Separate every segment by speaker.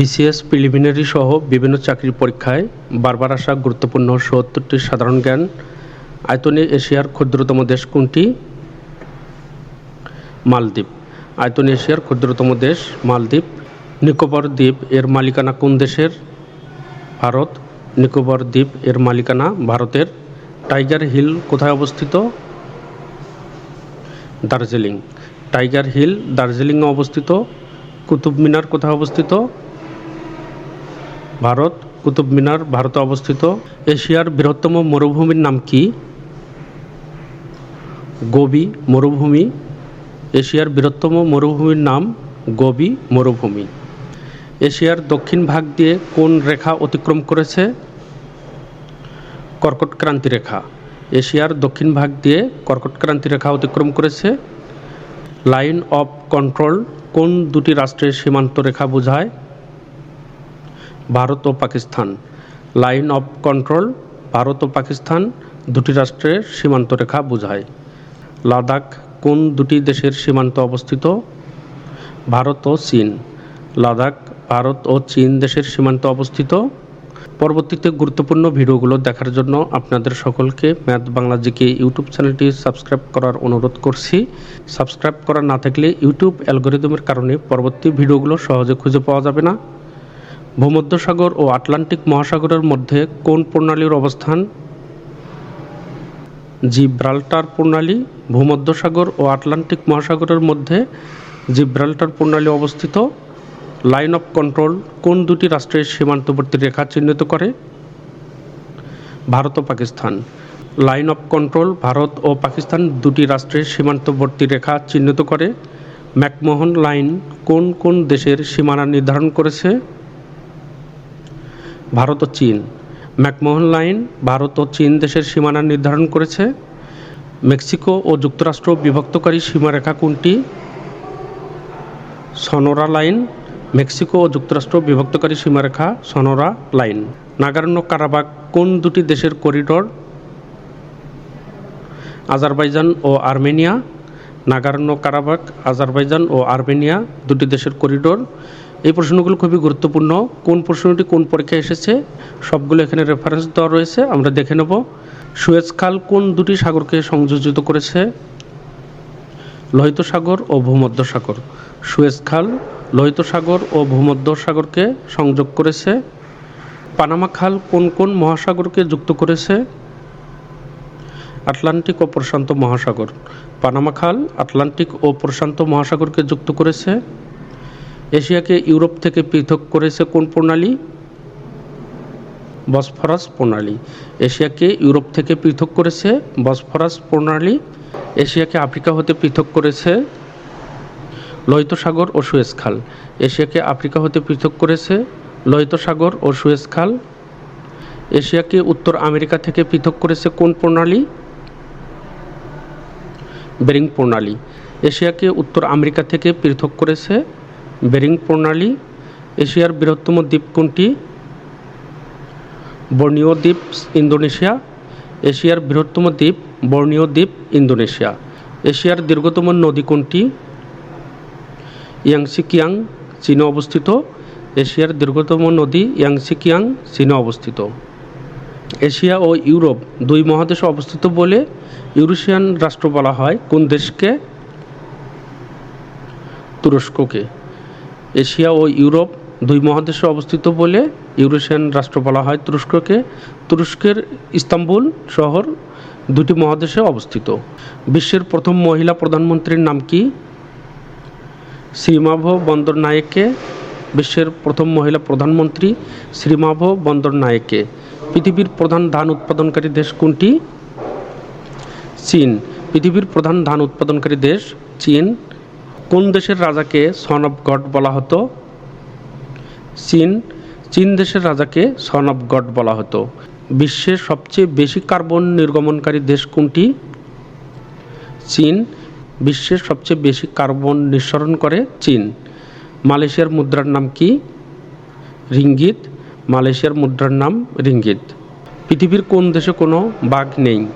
Speaker 1: BCS, preliminary সহ বিভিন্ন চাকরির পরীক্ষায় বারবার আসা গুরুত্বপূর্ণ সত্তরটি সাধারণ জ্ঞান আয়তনে এশিয়ার ক্ষুদ্রতম দেশ কোনটি? মালদ্বীপ। আয়তনে এশিয়ার ক্ষুদ্রতম দেশ মালদ্বীপ। নিকোবর দ্বীপ এর মালিকানা কোন দেশের? ভারত। নিকোবর দ্বীপ এর মালিকানা ভারতের। টাইগার হিল কোথায় অবস্থিত? দার্জিলিং। টাইগার হিল দার্জিলিংয়ে অবস্থিত। কুতুব মিনার কোথায় অবস্থিত? ভারত, কুতুব মিনার, ভারতে অবস্থিত। এশিয়ার বৃহত্তম মরুভূমির নাম কি? গোবি মরুভূমি। এশিয়ার বৃহত্তম মরুভূমির নাম গোবি মরুভূমি। এশিয়ার দক্ষিণ ভাগ দিয়ে কোন রেখা অতিক্রম করেছে? কর্কট ক্রান্তি রেখা। এশিয়ার দক্ষিণ ভাগ দিয়ে কর্কট ক্রান্তি রেখা অতিক্রম করেছে। লাইন অফ কন্ট্রোল কোন দুটি রাষ্ট্রের সীমান্ত রেখা বোঝায়? ভারত ও Pakistan. Line of control, Bharat ও পাকিস্তান দুটি রাষ্ট্রের সীমান্ত রেখা বোঝায়। লাদাখ কোন দুটি দেশের সীমান্ত অবস্থিত? ভারত ও চীন। লাদাখ, ভারত ও চীন দেশের সীমান্তে অবস্থিত। পরবর্তীতে গুরুত্বপূর্ণ ভিডিওগুলো দেখার জন্য আপনাদের সকলকে math Bangla G K YouTube চ্যানেলটি সাবস্ক্রাইব করার অনুরোধ করছি। সাবস্ক্রাইব করা না থাকলে ইউটিউব অ্যালগোরিদমের কারণে পরবর্তী ভিডিওগুলো সহজে খুঁজে পাওয়া যাবে না। ভূমধ্যসাগর ও আটলান্টিক মহাসাগরের মধ্যে কোন প্রণালীর অবস্থান? জিব্রাল্টার প্রণালী, ভূমধ্যসাগর ও আটলান্টিক মহাসাগরের মধ্যে জিব্রাল্টার প্রণালী অবস্থিত। লাইন অফ কন্ট্রোল কোন দুটি রাষ্ট্রের সীমান্তবর্তী রেখা চিহ্নিত করে? ভারত ও Pakistan. Line of control Bharat ও পাকিস্তান দুটি রাষ্ট্রের সীমান্তবর্তী রেখা চিহ্নিত করে। ম্যাকমোহন লাইন কোন কোন দেশের সীমানা নির্ধারণ করেছে? ভারত ও চীন। ম্যাকমোহন লাইন ভারত ও চীন দেশের সীমানা নির্ধারণ করেছে। মেক্সিকো ও যুক্তরাষ্ট্র বিভক্তকারী সীমারেখা কোনটি? Sonora line. মেক্সিকো ও যুক্তরাষ্ট্র বিভক্তকারী সীমারেখা সনোরা লাইন। নাগার্ণ কারাবাগ কোন দুটি দেশের করিডোর? আজারবাইজান ও আর্মেনিয়া। নাগার্ণ কারাবাগ আজারবাইজান ও আর্মেনিয়া দুটি দেশের করিডোর। এই প্রশ্নগুলো খুবই গুরুত্বপূর্ণ। কোন প্রশ্নটি কোন পরীক্ষায় এসেছে, সবগুলো এখানে রেফারেন্স দেওয়া রয়েছে, আমরা দেখে নেব। সুয়েজ খাল কোন দুটি সাগরকে সংযোজিত করেছে? লোহিত সাগর ও ভূমধ্য সাগর। সুয়েজ খাল লোহিত সাগর ও ভূমধ্য সাগরকে সংযোগ করেছে। পানামা খাল কোন কোন মহাসাগরকে যুক্ত করেছে? আটলান্টিক ও প্রশান্ত মহাসাগর। পানামা খাল আটলান্টিক ও প্রশান্ত মহাসাগরকে যুক্ত করেছে। এশিয়াকে ইউরোপ থেকে পৃথক করেছে কোন প্রণালী? বসফরাস প্রণালী। এশিয়াকে ইউরোপ থেকে পৃথক করেছে বসফরাস প্রণালী। এশিয়াকে আফ্রিকা হতে পৃথক করেছে লোহিত সাগর ও সুয়েজ খাল। এশিয়াকে আফ্রিকা হতে পৃথক করেছে লোহিত সাগর ও সুয়েজ খাল। এশিয়াকে উত্তর আমেরিকা থেকে পৃথক করেছে কোন প্রণালী? বেরিং প্রণালী। এশিয়াকে উত্তর আমেরিকা থেকে পৃথক করেছে বেরিং প্রণালী, এশিয়ার বৃহত্তম দ্বীপ কোনটি? বর্ণীয় দ্বীপ ইন্দোনেশিয়া, এশিয়ার বৃহত্তম দ্বীপ বর্ণীয় দ্বীপ ইন্দোনেশিয়া। এশিয়ার দীর্ঘতম নদী কোনটি? ইয়াংসিকিয়াং, চীনে অবস্থিত। এশিয়ার দীর্ঘতম নদী ইয়াংসিকিয়াং, চীনে অবস্থিত। এশিয়া ও ইউরোপ দুই মহাদেশে অবস্থিত বলে ইউরোশিয়ান রাষ্ট্র বলা হয়। কোন দেশকে? তুরস্ককে। এশিয়া ও ইউরোপ দুই মহাদেশে অবস্থিত বলে ইউরোশিয়ান রাষ্ট্র বলা হয় তুরস্ককে। তুরস্কের ইস্তাম্বুল শহর দুটি মহাদেশে অবস্থিত। বিশ্বের প্রথম মহিলা প্রধানমন্ত্রীর নাম কি? শ্রীমাভ বন্দর নায়েককে বিশ্বের প্রথম মহিলা প্রধানমন্ত্রী শ্রীমাভ বন্দর নায়েককে পৃথিবীর প্রধান ধান উৎপাদনকারী দেশ কোনটি? চীন। পৃথিবীর প্রধান ধান উৎপাদনকারী দেশ চীন। কোন দেশের রাজাকে সন অফ গড বলা হতো? চীন। চীন দেশের রাজাকে সন অফ গড বলা হতো। বিশ্বের সবচেয়ে বেশি কার্বন নির্গমনকারী দেশ কোনটি? চীন। বিশ্বের সবচেয়ে বেশি কার্বন নিঃসরণ করে চীন। মালয়েশিয়ার মুদ্রার নাম কি? রিঙ্গিত। মালয়েশিয়ার মুদ্রার নাম রিঙ্গিত। পৃথিবীর কোন দেশে কোনো বাঘ নেই?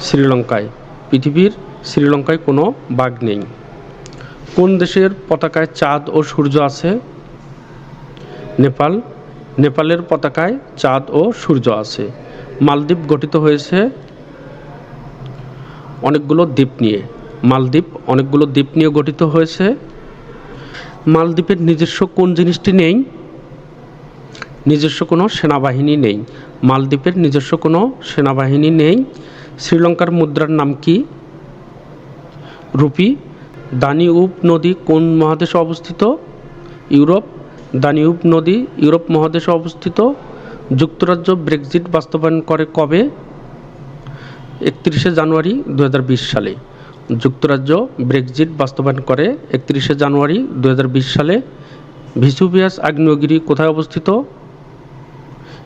Speaker 1: শ্রীলঙ্কায়। পৃথিবীর শ্রীলঙ্কায় কোনো বাঘ নেই। কোন দেশের পতাকায় চাঁদ ও সূর্য আছে? নেপাল। নেপালের পতাকায় চাঁদ ও সূর্য আছে। মালদ্বীপ গঠিত হয়েছে অনেকগুলো দ্বীপ নিয়ে। মালদ্বীপ অনেকগুলো দ্বীপ নিয়ে গঠিত হয়েছে। মালদ্বীপের নিজস্ব কোন জিনিসটি নেই? নিজস্ব কোনো সেনাবাহিনী নেই। মালদ্বীপের নিজস্ব কোনো সেনাবাহিনী নেই। শ্রীলঙ্কার মুদ্রার নাম কি? রুপি। দানিউব নদী কোন মহাদেশে অবস্থিত? ইউরোপ দানিউব নদী ইউরোপ মহাদেশে অবস্থিত। যুক্তরাজ্য ব্রেক্সিট বাস্তবায়ন করে কবে? একত্রিশে জানুয়ারি দু হাজার বিশ সালে। যুক্তরাজ্য ব্রেক্সিট বাস্তবায়ন করে একত্রিশে জানুয়ারি দু হাজার বিশ সালে। ভিসুভিয়াস আগ্নেয়গিরি কোথায় অবস্থিত?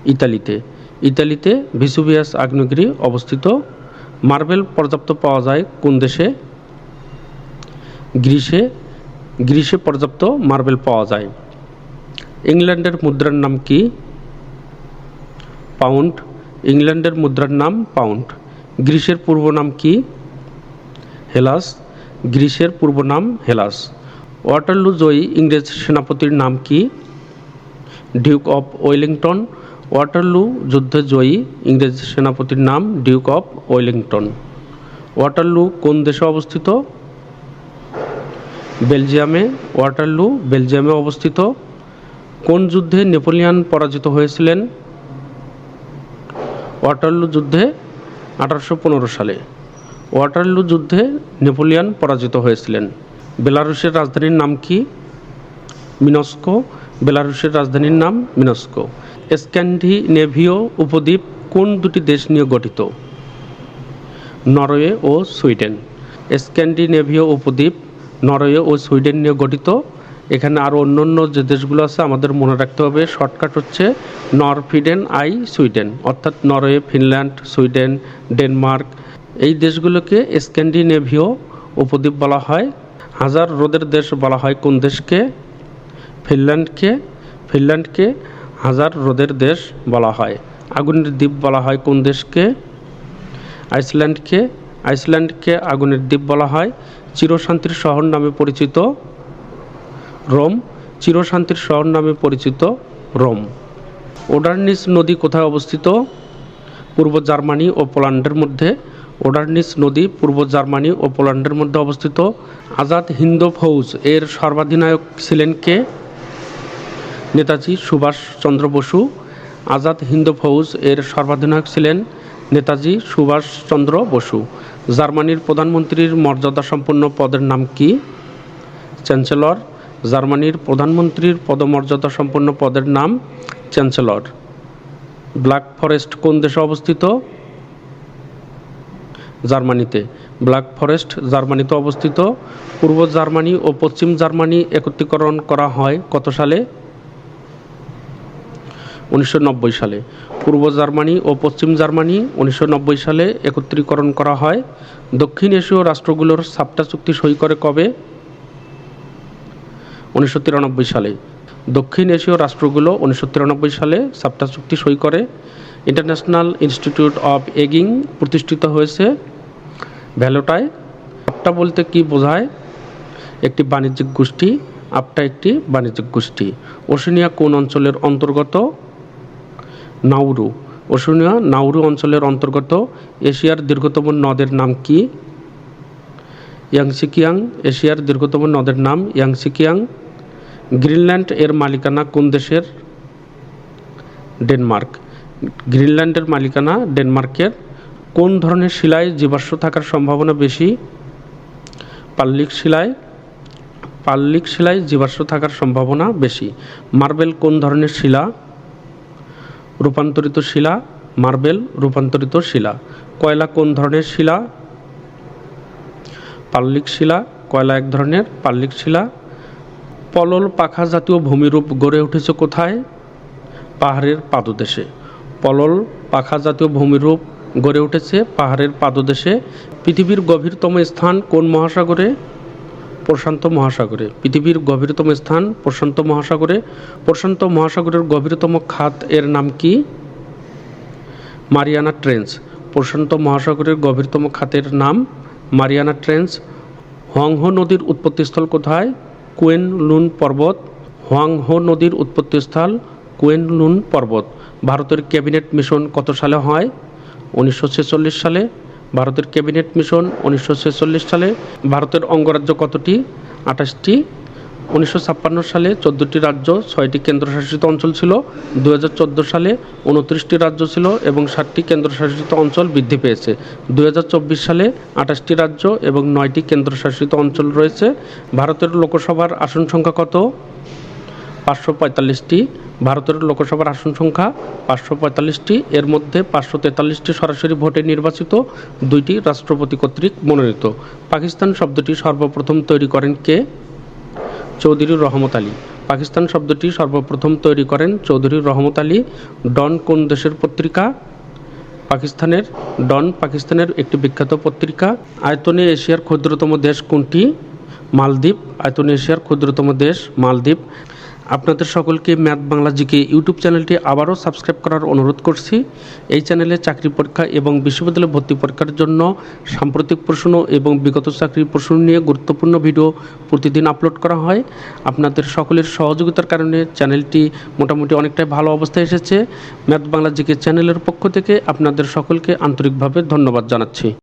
Speaker 1: ইতালিতে। ইতালিতে ভিসুভিয়াস আগ্নেয়গিরি অবস্থিত। মার্বেল পর্যাপ্ত পাওয়া যায় কোন দেশে? গ্রিসে গ্রিসে পর্যাপ্ত মার্বেল পাওয়া যায়। ইংল্যান্ডের মুদ্রার নাম কি? পাউন্ড। ইংল্যান্ডের মুদ্রার নাম পাউন্ড। গ্রিসের পূর্ব নাম কি? হেলাস। গ্রিসের পূর্ব নাম হেলাস। ওয়াটারলু জয়ী ইংরেজ সেনাপতির নাম কি? Duke of Wellington. ওয়াটারলু যুদ্ধে জয়ী ইংরেজ সেনাপতির নাম ডিউক অফ ওয়েলিংটন। ওয়াটারলু কোন দেশে অবস্থিত? বেলজিয়ামে, ওয়াটারলু, বেলজিয়ামে অবস্থিত। কোন যুদ্ধে নেপোলিয়ান পরাজিত হয়েছিলেন? ওয়াটারলু যুদ্ধে আঠারোশো পনেরো সালে। ওয়াটারলু যুদ্ধে নেপোলিয়ান পরাজিত হয়েছিলেন। বেলারুশের রাজধানীর নাম কি? মিনস্কো। বেলারুশের রাজধানীর নাম মিনস্কো। স্ক্যান্ডিনেভীয় উপদ্বীপ কোন দুটি দেশ নিয়ে গঠিত? নরওয়ে ও সুইডেন। স্ক্যান্ডিনেভীয় উপদ্বীপ নরওয়ে ও সুইডেন নিয়ে গঠিত। এখানে আরও অন্য অন্য যে দেশগুলো আছে, আমাদের মনে রাখতে হবে, শর্টকাট হচ্ছে নরফিডেন আই সুইডেন, অর্থাৎ নরওয়ে, ফিনল্যান্ড, সুইডেন, ডেনমার্ক। এই দেশগুলোকে স্ক্যান্ডিনেভীয় উপদ্বীপ বলা হয়। হাজার রোদের দেশ বলা হয় কোন দেশকে? ফিনল্যান্ডকে। ফিনল্যান্ডকে হাজার রোদের দেশ বলা হয়। আগুনের দ্বীপ বলা হয় কোন দেশকে? আইসল্যান্ডকে। আইসল্যান্ডকে আগুনের দ্বীপ বলা হয়। চিরশান্তির শহর নামে পরিচিত রোম, চিরশান্তির শহর নামে পরিচিত রোম। ওডারনিস নদী কোথায় অবস্থিত? পূর্ব জার্মানি ও পোল্যান্ডের মধ্যে। ওডারনিস নদী পূর্ব জার্মানি ও পোল্যান্ডের মধ্যে অবস্থিত। আজাদ হিন্দ ফৌজ এর সর্বাধিনায়ক ছিলেন কে? নেতাজি সুভাষচন্দ্র বসু। আজাদ হিন্দ ফৌজ এর সর্বাধিনায়ক ছিলেন নেতাজি সুভাষচন্দ্র বসু। জার্মানির প্রধানমন্ত্রীর মর্যাদা সম্পন্ন পদের নাম কি? চ্যান্সেলর। জার্মানির প্রধানমন্ত্রীর পদমর্যাদা সম্পন্ন পদের নাম চ্যান্সেলর। ব্ল্যাক ফরেস্ট কোন দেশে অবস্থিত? জার্মানিতে। ব্ল্যাক ফরেস্ট জার্মানিতে অবস্থিত। পূর্ব জার্মানি ও পশ্চিম জার্মানি একত্রীকরণ করা হয় কত সালে? উনিশশো নব্বই সালে। পূর্ব জার্মানি ও পশ্চিম জার্মানি উনিশশো নব্বই সালে একত্রীকরণ করা হয়। দক্ষিণ এশীয় রাষ্ট্রগুলোর সাপটা চুক্তি সই করে কবে? উনিশশো তিরানব্বই সালে। দক্ষিণ এশীয় রাষ্ট্রগুলো উনিশশো তিরানব্বই সালে সাপটা চুক্তি সই করে। ইন্টারন্যাশনাল ইনস্টিটিউট অফ এগিং প্রতিষ্ঠিত হয়েছে ভ্যালোটায়। আপটা বলতে কি বোঝায়? একটি বাণিজ্যিক গোষ্ঠী, আপটা একটি বাণিজ্যিক গোষ্ঠী। ওশেনিয়া কোন অঞ্চলের অন্তর্গত? নাউরু। ওশেনিয়া নাউরু অঞ্চলের অন্তর্গত এশিয়ার দীর্ঘতম নদের নাম কি? ইয়াংসিকিয়াং, এশিয়ার দীর্ঘতম নদের নাম ইয়াংসিকিয়াং। গ্রিনল্যান্ড এর মালিকানা কোন দেশের? ডেনমার্ক। গ্রিনল্যান্ডের মালিকানা ডেনমার্কের। কোন ধরনের শিলায় জীবাশ্ম থাকার সম্ভাবনা বেশি? পাল্লিক শিলায়। পাল্লিক শিলায় জীবাশ্ম থাকার সম্ভাবনা বেশি। মার্বেল কোন ধরনের শিলা? রূপান্তরিত শিলা, মার্বেল রূপান্তরিত শিলা। কয়লা কোন ধরনের শিলা? পাল্লিক শিলা, কয়লা এক ধরনের পাল্লিক শিলা। পলল পাখা জাতীয় ভূমিরূপ গড়ে উঠেছে কোথায়? পাহাড়ের পাদদেশে। পলল পাখা জাতীয় ভূমিরূপ গড়ে উঠেছে পাহাড়ের পাদদেশে। পৃথিবীর গভীরতম স্থান কোন মহাসাগরে? প্রশান্ত মহাসাগরে। পৃথিবীর গভীরতম স্থান প্রশান্ত মহাসাগরে। প্রশান্ত মহাসাগরের গভীরতম খাত এর নাম কি? মারিয়ানা ট্রেঞ্চ প্রশান্ত মহাসাগরের গভীরতম খাতের নাম মারিয়ানা ট্রেঞ্চ হংহ নদীর উৎপত্তিস্থল কোথায়? কুয়েন লুন পর্বত। হোয়াংহো নদীর উৎপত্তিস্থল কুয়েনলুন পর্বত। ভারতের ক্যাবিনেট মিশন কত সালে হয়? উনিশশো ছেচল্লিশ সালে। ভারতের ক্যাবিনেট মিশন উনিশশো ছেচল্লিশ সালে, ভারতের অঙ্গরাজ্য কতটি? আঠাশটি। উনিশশো ছাপ্পান্ন সালে চোদ্দোটি রাজ্য, ছয়টি কেন্দ্রশাসিত অঞ্চল ছিল। দু হাজার চোদ্দ সালে উনত্রিশটি রাজ্য ছিল এবং ষাটটি কেন্দ্রশাসিত অঞ্চল বৃদ্ধি পেয়েছে। দুই হাজার চব্বিশ সালে আঠাশটি রাজ্য এবং নয়টি কেন্দ্রশাসিত অঞ্চল রয়েছে। ভারতের লোকসভার আসন সংখ্যা কত? পাঁচশো পঁয়তাল্লিশটি, ভারতের লোকসভার আসন সংখ্যা পাঁচশো পঁয়তাল্লিশটি, এর মধ্যে পাঁচশো তেতাল্লিশটি সরাসরি ভোটে নির্বাচিত, দুইটি রাষ্ট্রপতি কর্তৃক মনোনীত। পাকিস্তান শব্দটি সর্বপ্রথম তৈরি করেন কে? চৌধুরী রহমত আলী। পাকিস্তান শব্দটি সর্বপ্রথম তৈরি করেন চৌধুরী রহমত আলী, ডন কোন দেশের পত্রিকা? পাকিস্তানের, ডন পাকিস্তানের একটি বিখ্যাত পত্রিকা। আয়তনে এশিয়ার ক্ষুদ্রতম দেশ কোনটি? মালদ্বীপ। আয়তনে এশিয়ার ক্ষুদ্রতম দেশ মালদ্বীপ। আপনাদের সকলকে ম্যাথ বাংলা জিকে ইউটিউব চ্যানেলটি আবারও সাবস্ক্রাইব করার অনুরোধ করছি। এই চ্যানেলে চাকরি পরীক্ষা এবং বিশ্ববিদ্যালয় ভর্তি পরীক্ষার জন্য সাম্প্রতিক প্রশ্ন এবং বিগত চাকরির প্রশ্ন নিয়ে গুরুত্বপূর্ণ ভিডিও প্রতিদিন আপলোড করা হয়। আপনাদের সকলের সহযোগিতার কারণে চ্যানেলটি মোটামুটি অনেকটাই ভালো অবস্থায় এসেছে। ম্যাথ বাংলা জিকে চ্যানেলের পক্ষ থেকে আপনাদের সকলকে আন্তরিকভাবে ধন্যবাদ জানাচ্ছি।